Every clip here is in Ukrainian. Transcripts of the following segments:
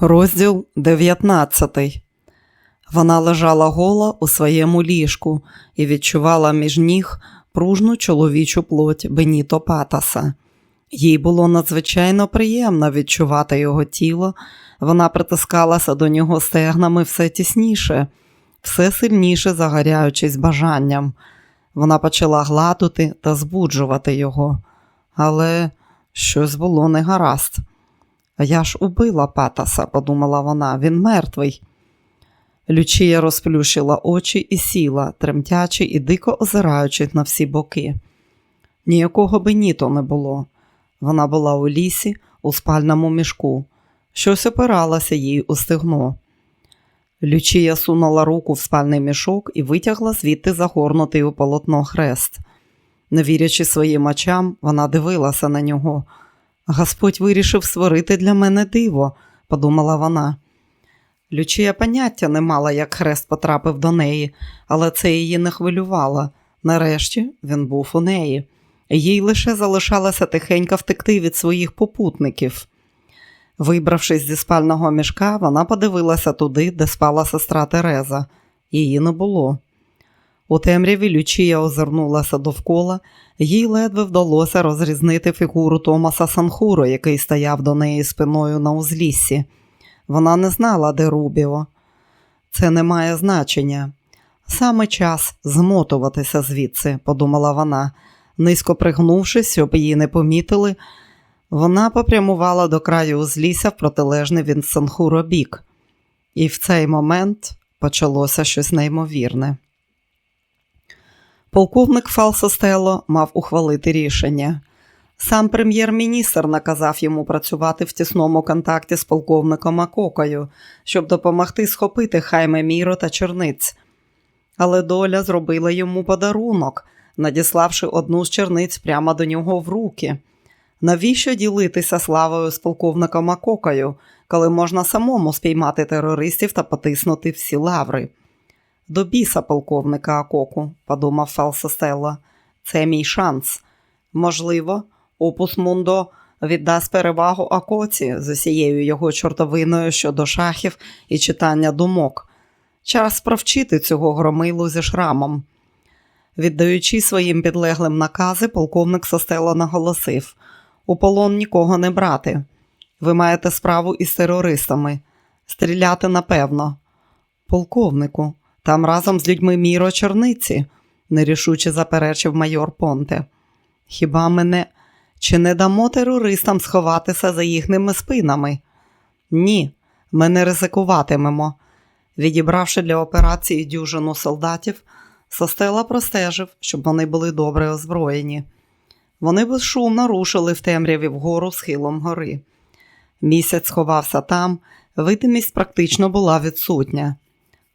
Розділ 19 Вона лежала гола у своєму ліжку і відчувала між ніг пружну чоловічу плоть Беніто Патаса. Їй було надзвичайно приємно відчувати його тіло, вона притискалася до нього стегнами все тісніше, все сильніше загоряючись бажанням. Вона почала гладити та збуджувати його, але щось було негаразд. Я ж убила Патаса, подумала вона, він мертвий. Лючія розплющила очі і сіла, тремтячи і дико озираючись на всі боки. Ніякого Беніто не було. Вона була у лісі, у спальному мішку. Щось опиралося їй у стегно. Лючія сунула руку в спальний мішок і витягла звідти загорнутий у полотно хрест. Не вірячи своїм очам, вона дивилася на нього. Господь вирішив створити для мене диво, подумала вона. Лючія поняття не мала, як хрест потрапив до неї, але це її не хвилювало. Нарешті він був у неї. Їй лише залишалося тихенько втекти від своїх попутників. Вибравшись зі спального мішка, вона подивилася туди, де спала сестра Тереза. Її не було. У темряві Лючія озирнулася довкола, їй ледве вдалося розрізнити фігуру Томаса Санхуро, який стояв до неї спиною на узліссі. Вона не знала, де Рубіо. Це не має значення. Саме час змотуватися звідси, подумала вона. Низько пригнувшись, щоб її не помітили, вона попрямувала до краю узлісся в протилежний від Санхуро бік. І в цей момент почалося щось неймовірне. Полковник Фалсостело мав ухвалити рішення. Сам прем'єр-міністр наказав йому працювати в тісному контакті з полковником Акокою, щоб допомогти схопити Хайме Міро та черниць. Але доля зробила йому подарунок, надіславши одну з черниць прямо до нього в руки. Навіщо ділитися славою з полковником Акокою, коли можна самому спіймати терористів та потиснути всі лаври? До біса полковника Акоку, подумав Фалсостелло. Це мій шанс. Можливо, Опус Мундо віддасть перевагу Акоці з усією його чортовиною щодо шахів і читання думок. Час провчити цього громилу зі шрамом. Віддаючи своїм підлеглим накази, полковник Состело наголосив у полон нікого не брати. Ви маєте справу із терористами. Стріляти напевно. Полковнику, там разом з людьми Міро Черниці, нерішуче заперечив майор Понте. Хіба мене чи не дамо терористам сховатися за їхніми спинами? Ні, ми не ризикуватимемо. Відібравши для операції дюжину солдатів, Состела простежив, щоб вони були добре озброєні. Вони безшумно рушили в темряві вгору схилом гори. Місяць сховався там, видимість практично була відсутня.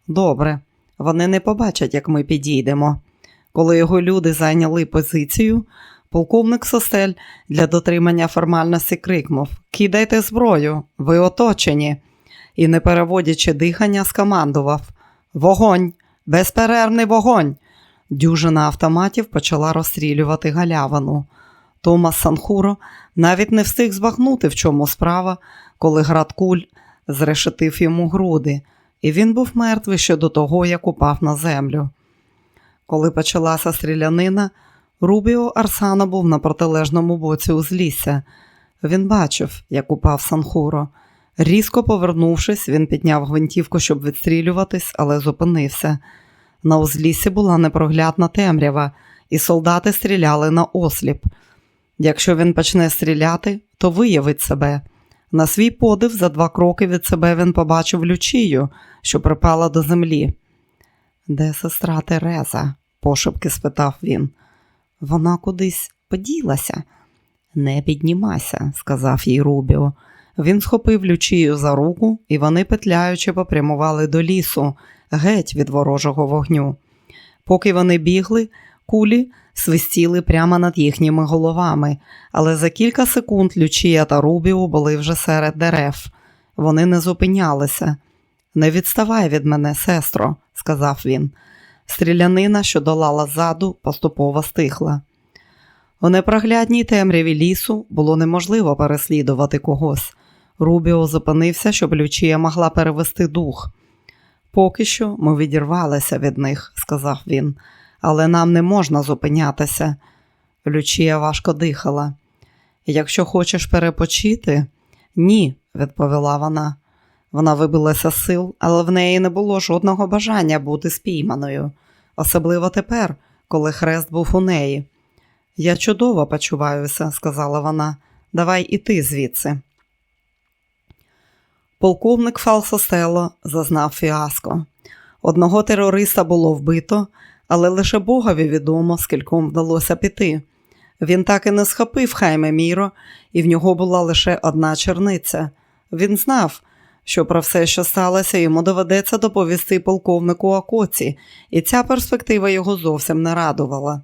Добре, вони не побачать, як ми підійдемо. Коли його люди зайняли позицію, полковник Состель для дотримання формальності крикнув Кидайте зброю, ви оточені, і, не переводячи дихання, скомандував Вогонь, безперервний вогонь. Дюжина автоматів почала розстрілювати галявину. Томас Санхуро навіть не встиг збагнути, в чому справа, коли град куль зрешетив йому груди, і він був мертвий ще до того, як упав на землю. Коли почалася стрілянина, Рубіо Арсано був на протилежному боці узлісся. Він бачив, як упав Санхуро. Різко повернувшись, він підняв гвинтівку, щоб відстрілюватись, але зупинився. На узліссі була непроглядна темрява, і солдати стріляли на осліп. Якщо він почне стріляти, то виявить себе. На свій подив за два кроки від себе він побачив лючію, що припала до землі. Де сестра Тереза? пошепки спитав він. Вона кудись поділася. Не піднімайся, сказав їй Рубіо. Він схопив лючію за руку, і вони, петляючи, попрямували до лісу, геть від ворожого вогню. Поки вони бігли, кулі свистіли прямо над їхніми головами, але за кілька секунд Лючія та Рубіо були вже серед дерев. Вони не зупинялися. Не відставай від мене, сестро, сказав він. Стрілянина, що долала ззаду, поступово стихла. У непроглядній темряві лісу було неможливо переслідувати когось. Рубіо зупинився, щоб Лючія могла перевести дух. Поки що ми відірвалися від них, сказав він, але нам не можна зупинятися. Лючія важко дихала. Якщо хочеш перепочити, ні, відповіла вона. Вона вибилася з сил, але в неї не було жодного бажання бути спійманою, особливо тепер, коли хрест був у неї. Я чудово почуваюся, сказала вона. Давай іти звідси. Полковник Фалсостело зазнав фіаско. Одного терориста було вбито, але лише Богові відомо, скільком вдалося піти. Він так і не схопив Хайме Міро, і в нього була лише одна черниця. Він знав, що про все, що сталося, йому доведеться доповісти полковнику Акоці, і ця перспектива його зовсім не радувала.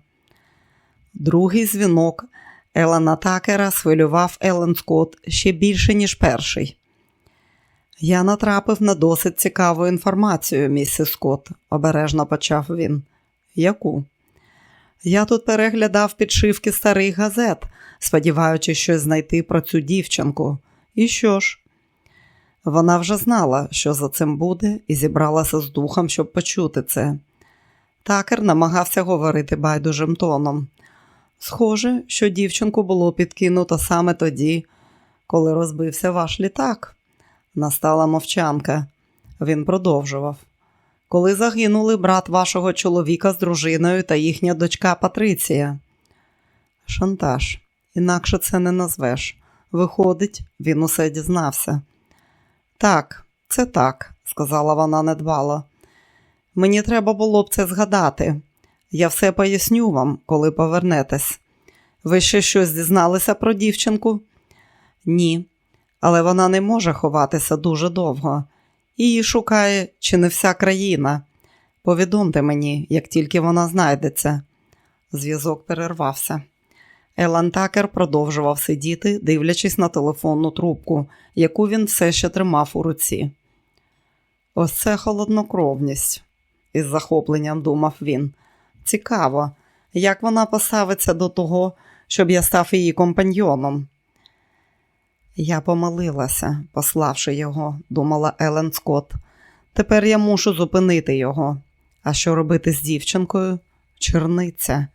Другий дзвінок Елена Такера схвилював Елен Скотт ще більше, ніж перший. Я натрапив на досить цікаву інформацію, місіс Скотт, обережно почав він. Яку? Я тут переглядав підшивки старих газет, сподіваючись щось знайти про цю дівчинку. І що ж? Вона вже знала, що за цим буде, і зібралася з духом, щоб почути це. Такер намагався говорити байдужим тоном. Схоже, що дівчинку було підкинуто саме тоді, коли розбився ваш літак. Настала мовчанка. Він продовжував. Коли загинули брат вашого чоловіка з дружиною та їхня дочка Патриція. Шантаж, інакше це не назвеш. Виходить, він усе дізнався. Так, це так, сказала вона недбало. Мені треба було б це згадати. Я все поясню вам, коли повернетесь. Ви ще щось дізналися про дівчинку? Ні, але вона не може ховатися дуже довго. Її шукає чи не вся країна. Повідомте мені, як тільки вона знайдеться. Зв'язок перервався. Елан Такер продовжував сидіти, дивлячись на телефонну трубку, яку він все ще тримав у руці. Ось це холоднокровність, із захопленням думав він. Цікаво, як вона поставиться до того, щоб я став її компаньйоном. Я помилилася, пославши його, думала Елен Скотт. Тепер я мушу зупинити його. А що робити з дівчинкою? Черниця.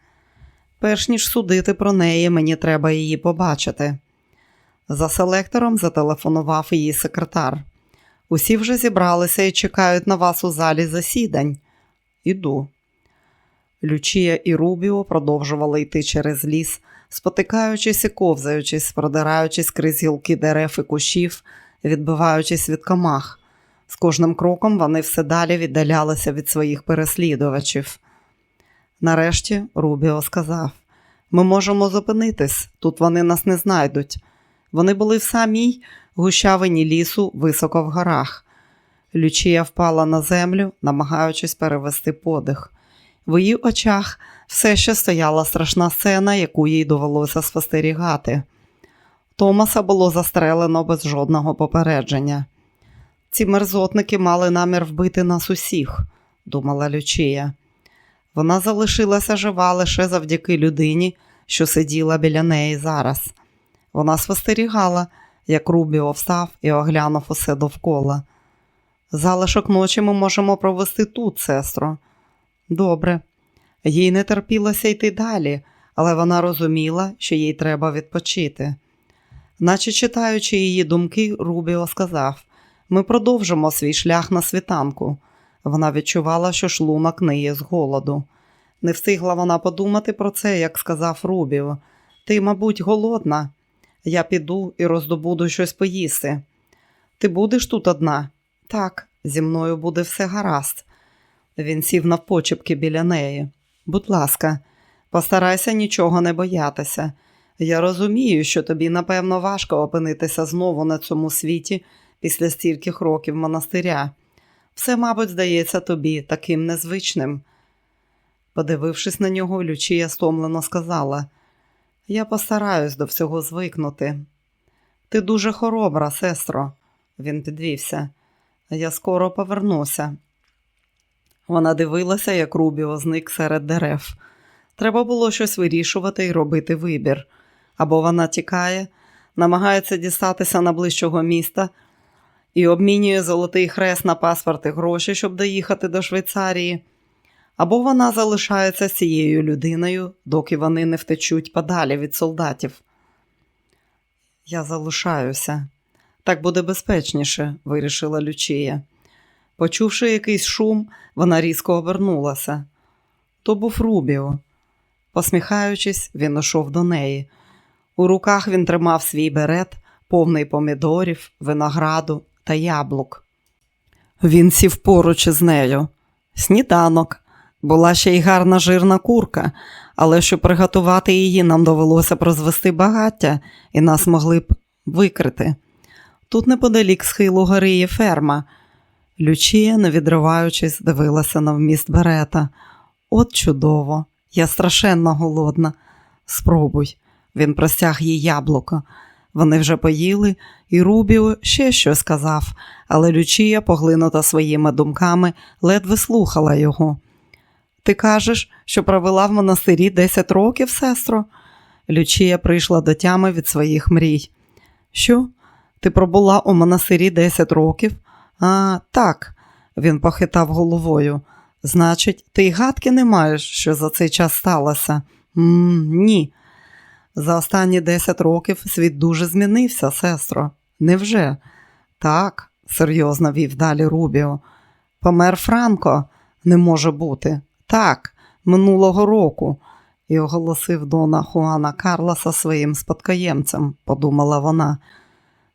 Перш ніж судити про неї, мені треба її побачити. За селектором зателефонував її секретар. Усі вже зібралися і чекають на вас у залі засідань. Іду. Лючія і Рубіо продовжували йти через ліс, спотикаючись і ковзаючись, продираючись крізь гілки дерев і кущів, відбиваючись від комах. З кожним кроком вони все далі віддалялися від своїх переслідувачів. Нарешті Рубіо сказав: ми можемо зупинитись, тут вони нас не знайдуть. Вони були в самій гущавині лісу високо в горах. Лючія впала на землю, намагаючись перевести подих. В її очах все ще стояла страшна сцена, яку їй довелося спостерігати. Томаса було застрелено без жодного попередження. Ці мерзотники мали намір вбити нас усіх, думала Лючія. Вона залишилася жива лише завдяки людині, що сиділа біля неї зараз. Вона спостерігала, як Рубіо встав і оглянув усе довкола. Залишок ночі ми можемо провести тут, сестро. Добре. Їй не терпілося йти далі, але вона розуміла, що їй треба відпочити. Наче читаючи її думки, Рубіо сказав: ми продовжимо свій шлях на світанку. Вона відчувала, що шлунок ниє з голоду. Не встигла вона подумати про це, як сказав Рубіо. Ти, мабуть, голодна. Я піду і роздобуду щось поїсти. Ти будеш тут одна? Так, зі мною буде все гаразд. Він сів навпочепки біля неї. Будь ласка, постарайся нічого не боятися. Я розумію, що тобі, напевно, важко опинитися знову на цьому світі після стількох років монастиря. Все, мабуть, здається тобі таким незвичним. Подивившись на нього, Лючія стомлено сказала: Я постараюсь до всього звикнути. Ти дуже хоробра, сестро, він підвівся. Я скоро повернуся. Вона дивилася, як Рубіо зник серед дерев. Треба було щось вирішувати і робити вибір. Або вона тікає, намагається дістатися найближчого міста і обмінює золотий хрест на паспорт і гроші, щоб доїхати до Швейцарії, або вона залишається з цією людиною, доки вони не втечуть подалі від солдатів. Я залишаюся. Так буде безпечніше, вирішила Лючія. Почувши якийсь шум, вона різко обернулася. То був Рубіо. Посміхаючись, він ішов до неї. У руках він тримав свій берет, повний помідорів, винограду та яблук. Він сів поруч із нею. Сніданок. Була ще й гарна жирна курка, але щоб приготувати її, нам довелося б розвести багаття, і нас могли б викрити. Тут неподалік схилу гори є ферма. Лючія, не відриваючись, дивилася на вміст берета. От чудово, я страшенно голодна. Спробуй. Він простяг їй яблуко. Вони вже поїли, і Рубіо ще щось сказав, але Лючія, поглинута своїми думками, ледве слухала його. Ти кажеш, що провела в монастирі 10 років, сестро? Лючія прийшла до тями від своїх мрій. Що? Ти пробула у монастирі 10 років? А, так, він похитав головою. Значить, ти й гадки не маєш, що за цей час сталося? м ні. За останні 10 років світ дуже змінився, сестро. Невже? Так, серйозно вів далі Рубіо. Помер Франко, не може бути. Так, минулого року. І оголосив Дона Хуана Карлоса своїм спадкоємцем, подумала вона.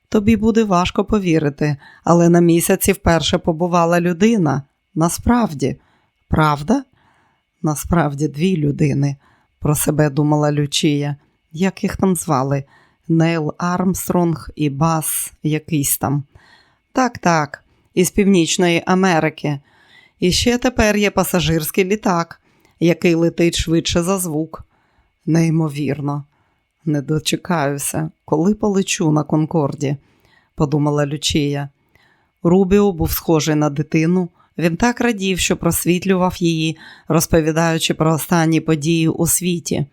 Тобі буде важко повірити, але на місяці вперше побувала людина. Насправді, правда? Насправді, дві людини, про себе думала Лючія. Як їх там звали? Нейл Армстронг і Бас якийсь там. Так, так, із Північної Америки. І ще тепер є пасажирський літак, який летить швидше за звук. Неймовірно, не дочекаюся, коли полечу на Конкорді, подумала Лючія. Рубіо був схожий на дитину. Він так радів, що просвітлював її, розповідаючи про останні події у світі.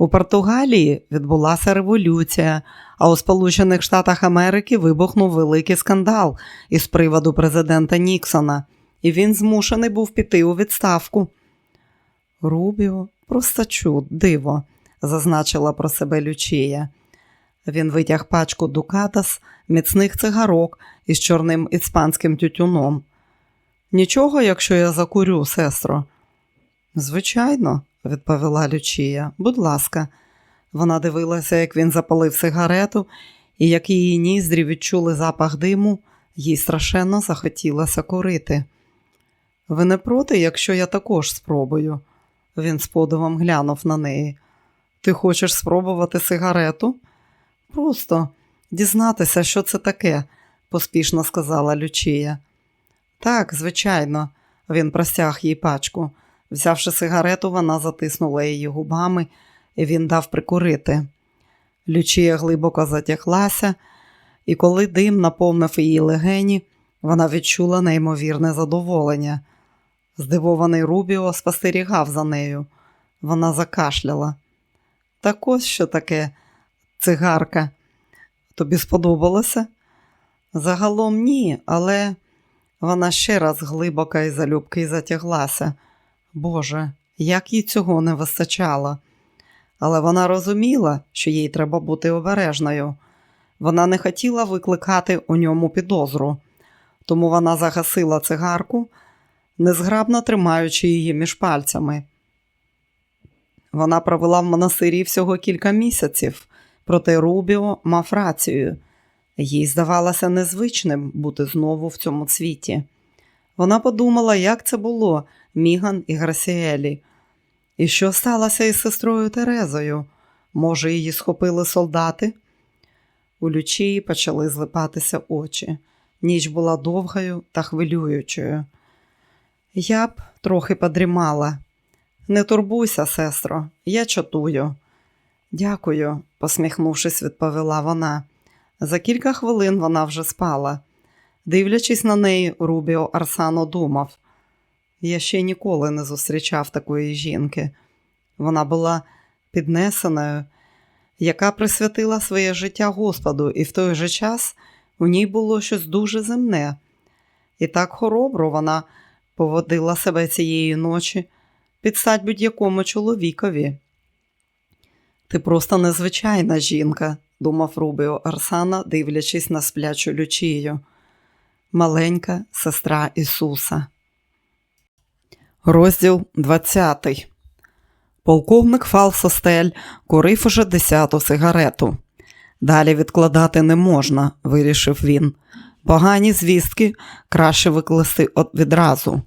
У Португалії відбулася революція, а у Сполучених Штатах Америки вибухнув великий скандал із приводу президента Ніксона, і він змушений був піти у відставку. Рубіо, просто чуд, диво, зазначила про себе Лючія. Він витяг пачку дукатас, міцних цигарок із чорним іспанським тютюном. Нічого, якщо я закурю, сестро. Звичайно, відповіла Лючія. Будь ласка, вона дивилася, як він запалив сигарету, і як її ніздрі відчули запах диму, їй страшенно захотілося курити. Ви не проти, якщо я також спробую? Він з подивом глянув на неї. Ти хочеш спробувати сигарету? Просто дізнатися, що це таке, поспішно сказала Лючія. Так, звичайно, він простяг їй пачку. Взявши сигарету, вона затиснула її губами, і він дав прикурити. Лючія глибоко затяглася, і коли дим наповнив її легені, вона відчула неймовірне задоволення. Здивований Рубіо спостерігав за нею. Вона закашляла. Так ось що таке цигарка. Тобі сподобалося? Загалом ні, але вона ще раз глибоко і залюбки затяглася. Боже, як їй цього не вистачало. Але вона розуміла, що їй треба бути обережною. Вона не хотіла викликати у ньому підозру, тому вона загасила цигарку, незграбно тримаючи її між пальцями. Вона провела в монастирі всього кілька місяців, проте Рубіо мав рацію. Їй здавалося незвичним бути знову в цьому світі. Вона подумала, як це було Міган і Грасіелі. І що сталося із сестрою Терезою? Може, її схопили солдати? У Лючії почали злипатися очі. Ніч була довгою та хвилюючою. Я б трохи подрімала. Не турбуйся, сестро, я чатую. Дякую, посміхнувшись, відповіла вона. За кілька хвилин вона вже спала. Дивлячись на неї, Рубіо Арсано думав. Я ще ніколи не зустрічав такої жінки. Вона була піднесеною, яка присвятила своє життя Господу, і в той же час у ній було щось дуже земне. І так хоробро вона поводила себе цієї ночі під стать будь-якому чоловікові. Ти просто незвичайна жінка, думав Рубіо Арсана, дивлячись на сплячу лючію. Маленька сестра Ісуса. Розділ 20 Полковник Фалсостель курив уже десяту сигарету. Далі відкладати не можна, вирішив він. Погані звістки краще викласти відразу.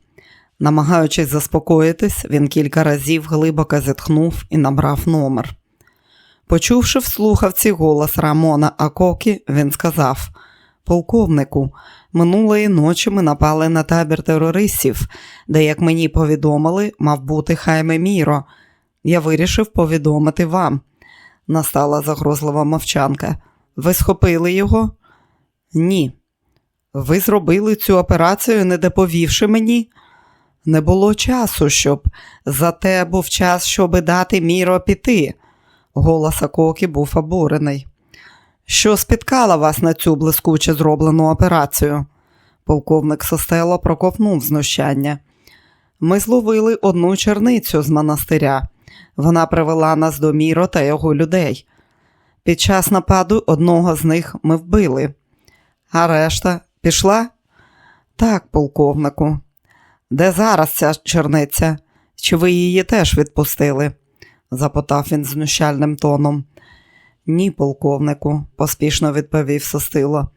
Намагаючись заспокоїтись, він кілька разів глибоко зітхнув і набрав номер. Почувши в слухавці голос Рамона Акокі, він сказав: Полковнику, минулої ночі ми напали на табір терористів, де, як мені повідомили, мав бути Хайме Міро. Я вирішив повідомити вам. Настала загрозлива мовчанка. Ви схопили його? Ні. Ви зробили цю операцію, не доповівши мені? Не було часу, щоб зате був час, щоби дати Міро піти. Голос Акокі був обурений. Що спіткало вас на цю блискуче зроблену операцію? Полковник Состело проковнув знущання. Ми зловили одну черницю з монастиря. Вона привела нас до Міро та його людей. Під час нападу одного з них ми вбили. А решта пішла? Так, полковнику. Де зараз ця черниця? Чи ви її теж відпустили? запитав він знущальним тоном. Ні, полковнику, поспішно відповів Состило.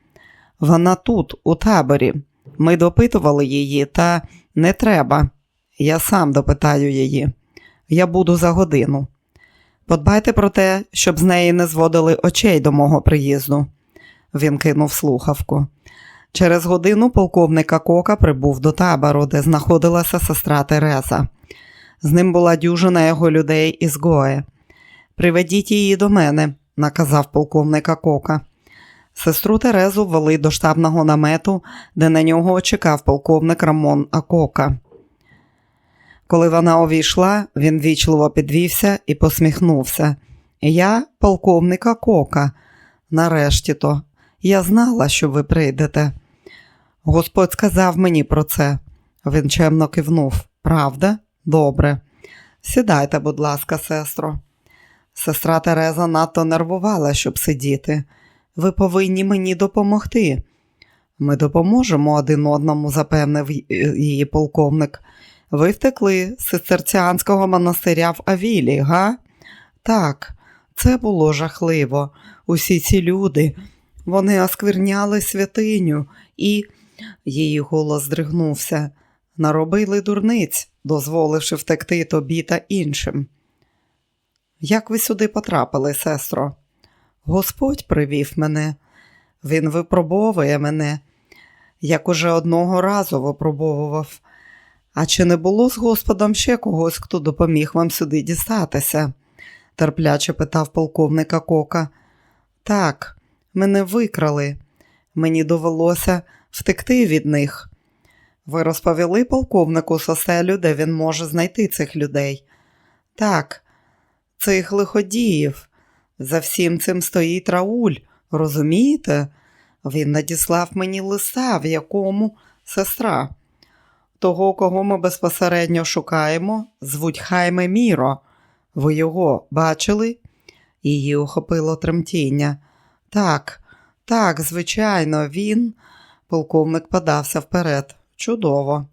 Вона тут, у таборі. Ми допитували її, та не треба. Я сам допитаю її. Я буду за годину. Подбайте про те, щоб з неї не зводили очей до мого приїзду. Він кинув слухавку. Через годину полковника Кока прибув до табору, де знаходилася сестра Тереза. З ним була дюжина його людей із Гое. Приведіть її до мене, наказав полковника Кока. Сестру Терезу ввели до штабного намету, де на нього чекав полковник Рамон Акока. Коли вона увійшла, він вічливо підвівся і посміхнувся. Я полковника Кока. Нарешті то, я знала, що ви прийдете. Господь сказав мені про це. Він чемно кивнув. Правда? Добре. Сідайте, будь ласка, сестро. Сестра Тереза надто нервувала, щоб сидіти. Ви повинні мені допомогти. Ми допоможемо один одному, запевнив її полковник. Ви втекли з цистерціанського монастиря в Авілі, га? Так, це було жахливо. Усі ці люди, вони оскверняли святиню і. Її голос здригнувся. Наробили дурниць, дозволивши втекти тобі та іншим. Як ви сюди потрапили, сестро? Господь привів мене, Він випробовує мене, як уже одного разу випробовував. А чи не було з Господом ще когось, хто допоміг вам сюди дістатися? терпляче питав полковника Кока. Так, мене викрали. Мені довелося втекти від них. Ви розповіли полковнику Соселю, де він може знайти цих людей? Так, цих лиходіїв. За всім цим стоїть Рауль, розумієте? Він надіслав мені листа, в якому сестра. Того, кого ми безпосередньо шукаємо, звуть Хайме Міро. Ви його бачили? Її охопило тремтіння. Так, так, звичайно, він. Полковник подався вперед. Чудово.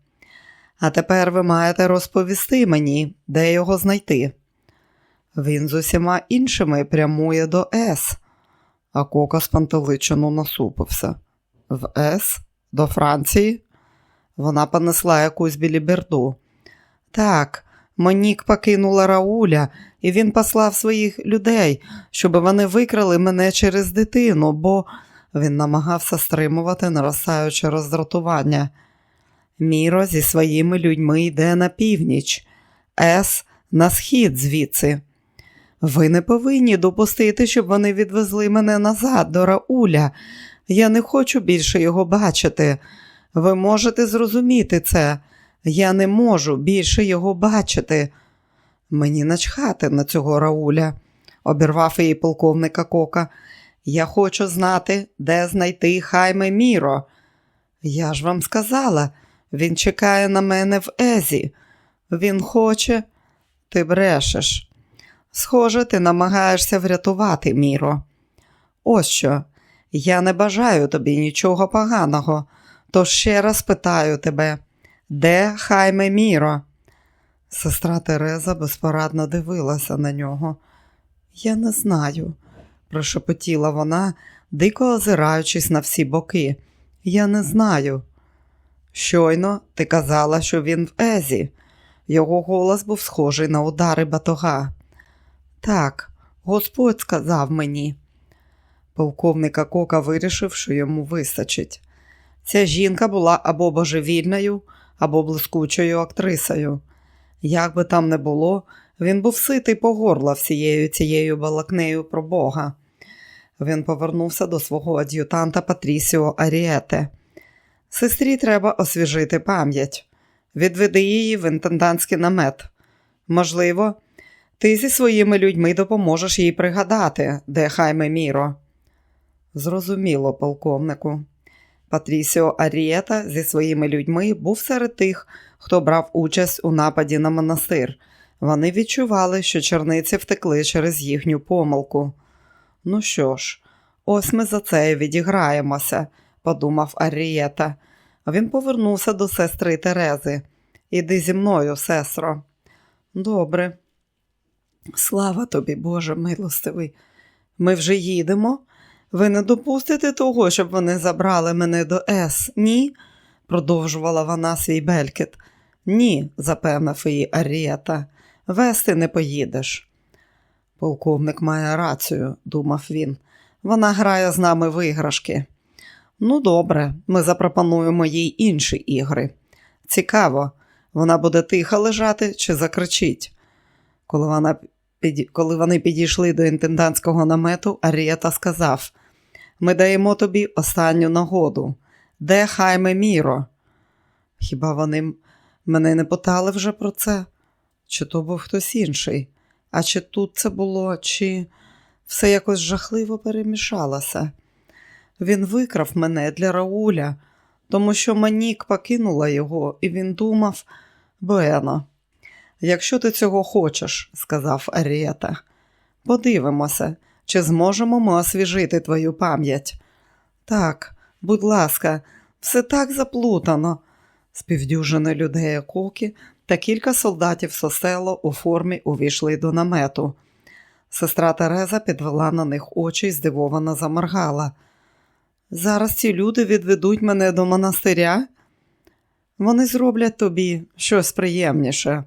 А тепер ви маєте розповісти мені, де його знайти. Він з усіма іншими прямує до С. А Кока спантеличено насупився. В С? До Франції? Вона понесла якусь біліберду. Так, Монік покинула Рауля, і він послав своїх людей, щоб вони викрали мене через дитину, бо він намагався стримувати наростаюче роздратування. Міро зі своїми людьми йде на північ, Ес на схід звідси. Ви не повинні допустити, щоб вони відвезли мене назад до Рауля. Я не хочу більше його бачити. Ви можете зрозуміти це. Я не можу більше його бачити. Мені начхати на цього Рауля. обірвав її полковника Кока. Я хочу знати, де знайти Хайме Міро. Я ж вам сказала, він чекає на мене в Езі. Він хоче, ти брешеш. Схоже, ти намагаєшся врятувати Міро. Ось що, я не бажаю тобі нічого поганого, тож ще раз питаю тебе, де Хайме Міро? Сестра Тереза безпорадно дивилася на нього. Я не знаю, прошепотіла вона, дико озираючись на всі боки. Я не знаю. Щойно ти казала, що він в Езі. Його голос був схожий на удари батога. Так, Господь сказав мені. Полковника Кока вирішив, що йому вистачить. Ця жінка була або божевільною, або блискучою актрисою. Як би там не було, він був ситий по горла всією цією балакнею про Бога. Він повернувся до свого ад'ютанта Патрісіо Аріете. Сестрі треба освіжити пам'ять. Відведи її в інтендантський намет. Можливо, ти зі своїми людьми допоможеш їй пригадати, де Хайме Міро. Зрозуміло, полковнику. Патрісіо Арієта зі своїми людьми був серед тих, хто брав участь у нападі на монастир. Вони відчували, що черниці втекли через їхню помилку. Ну що ж, ось ми за це і відіграємося, подумав Арієта. Він повернувся до сестри Терези. Іди зі мною, сестро. Добре. Слава тобі, Боже милостивий. Ми вже їдемо. Ви не допустите того, щоб вони забрали мене до С, ні? продовжувала вона свій белькіт. Ні, запевнив її Арієта. Вести не поїдеш. Полковник має рацію, думав він. Вона грає з нами в іграшки. Ну, добре, ми запропонуємо їй інші ігри. Цікаво, вона буде тихо лежати чи закричить. Коли, вона. Коли вони підійшли до інтендантського намету, Арієта сказав: Ми даємо тобі останню нагоду. Де Хайме Міро? Хіба вони мене не питали вже про це? Чи то був хтось інший? А чи тут це було, чи все якось жахливо перемішалося? Він викрав мене для Рауля, тому що Манік покинула його, і він думав Буено, якщо ти цього хочеш, сказав Арієта, подивимося, чи зможемо ми освіжити твою пам'ять. Так, будь ласка, все так заплутано. Співдюжини людей коки та кілька солдатів сосело у формі увійшли до намету. Сестра Тереза підвела на них очі і здивовано заморгала. Зараз ці люди відведуть мене до монастиря. Вони зроблять тобі щось приємніше.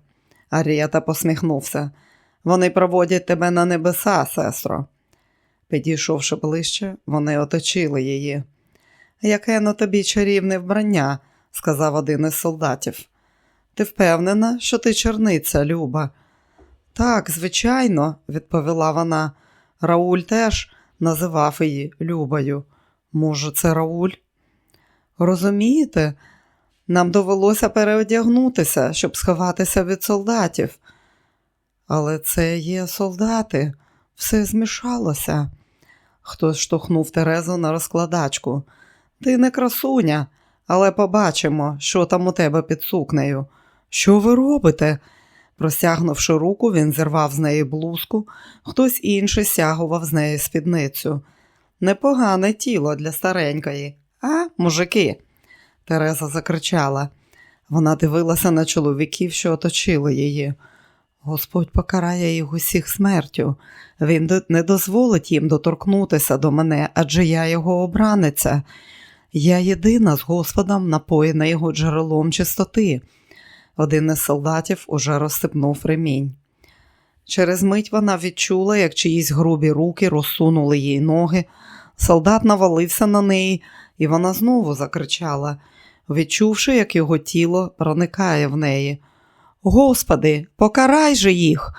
Арієта посміхнувся. Вони проводять тебе на небеса, сестро. Підійшовши ближче, вони оточили її. Яке на тобі чарівне вбрання, сказав один із солдатів. Ти впевнена, що ти черниця, Люба? Так, звичайно, відповіла вона. Рауль теж називав її Любою. Може, це Рауль? Розумієте, нам довелося переодягнутися, щоб сховатися від солдатів. Але це є солдати, все змішалося. Хтось штовхнув Терезу на розкладачку. Ти не красуня, але побачимо, що там у тебе під сукнею. Що ви робите? Простягнувши руку, він зірвав з неї блузку, хтось інший сягував з неї спідницю. Непогане тіло для старенької, а, мужики? Тереза закричала. Вона дивилася на чоловіків, що оточили її. Господь покарає їх усіх смертю. Він не дозволить їм доторкнутися до мене, адже я його обраниця. Я єдина з Господом напоєна його джерелом чистоти. Один із солдатів уже розстепнув ремінь. Через мить вона відчула, як чиїсь грубі руки розсунули їй ноги. Солдат навалився на неї, і вона знову закричала, відчувши, як його тіло проникає в неї. Господи, покарай же їх!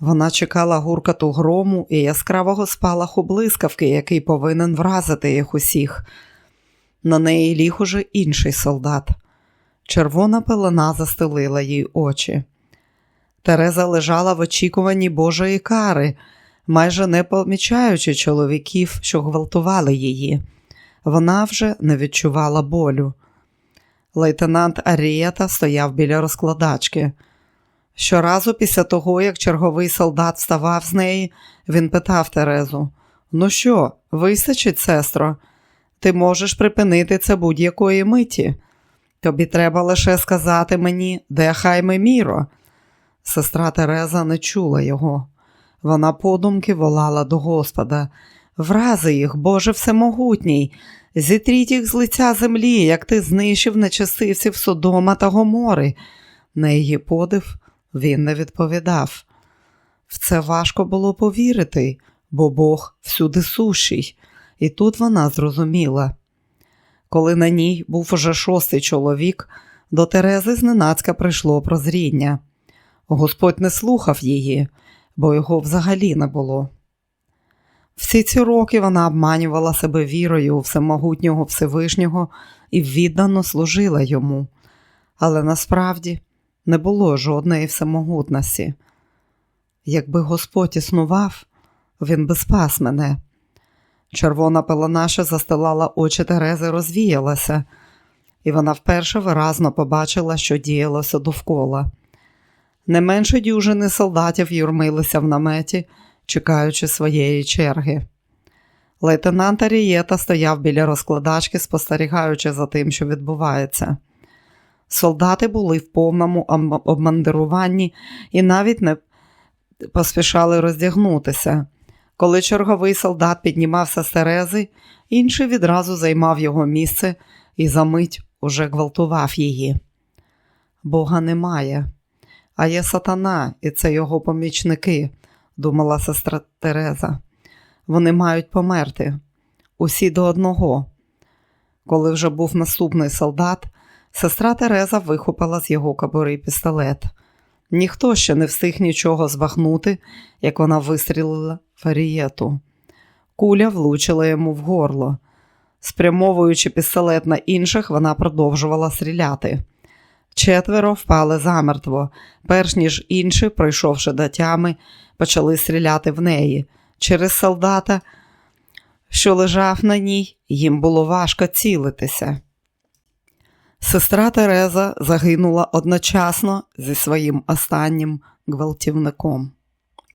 Вона чекала гуркату грому і яскравого спалаху блискавки, який повинен вразити їх усіх. На неї ліг уже інший солдат. Червона пелена застелила їй очі. Тереза лежала в очікуванні Божої кари. майже не помічаючи чоловіків, що гвалтували її. Вона вже не відчувала болю. Лейтенант Арієта стояв біля розкладачки. Щоразу після того, як черговий солдат вставав з неї, він питав Терезу: Ну що, вистачить, сестро? Ти можеш припинити це будь-якої миті. Тобі треба лише сказати мені, де хайме Міро. Сестра Тереза не чула його. Вона подумки волала до Господа. Врази їх, Боже Всемогутній, зітріть їх з лиця землі, як ти знищив нечестивців Содома та Гомори. На її подив він не відповідав. В це важко було повірити, бо Бог всюди сущий, і тут вона зрозуміла. Коли на ній був уже шостий чоловік, до Терези зненацька прийшло прозріння. Господь не слухав її, бо його взагалі не було. Всі ці роки вона обманювала себе вірою у всемогутнього Всевишнього і віддано служила йому, але насправді не було жодної всемогутності. Якби Господь існував, він би спас мене. Червона пелонаша застилала очі Терези, розвіялася, і вона вперше виразно побачила, що діялося довкола. Не менше дюжини солдатів юрмилися в наметі, чекаючи своєї черги. Лейтенант Арієта стояв біля розкладачки, спостерігаючи за тим, що відбувається. Солдати були в повному обмандируванні і навіть не поспішали роздягнутися. Коли черговий солдат піднімався з Терези, інший відразу займав його місце і за мить уже гвалтував її. Бога немає, а є сатана, і це його помічники, думала сестра Тереза. Вони мають померти. Усі до одного. Коли вже був наступний солдат, сестра Тереза вихопила з його кобури пістолет. Ніхто ще не встиг нічого збагнути, як вона вистрілила фарієту. Куля влучила йому в горло. Спрямовуючи пістолет на інших, вона продовжувала стріляти. Четверо впали замертво, перш ніж інші, пройшовши до тями, почали стріляти в неї. Через солдата, що лежав на ній, їм було важко цілитися. Сестра Тереза загинула одночасно зі своїм останнім гвалтівником.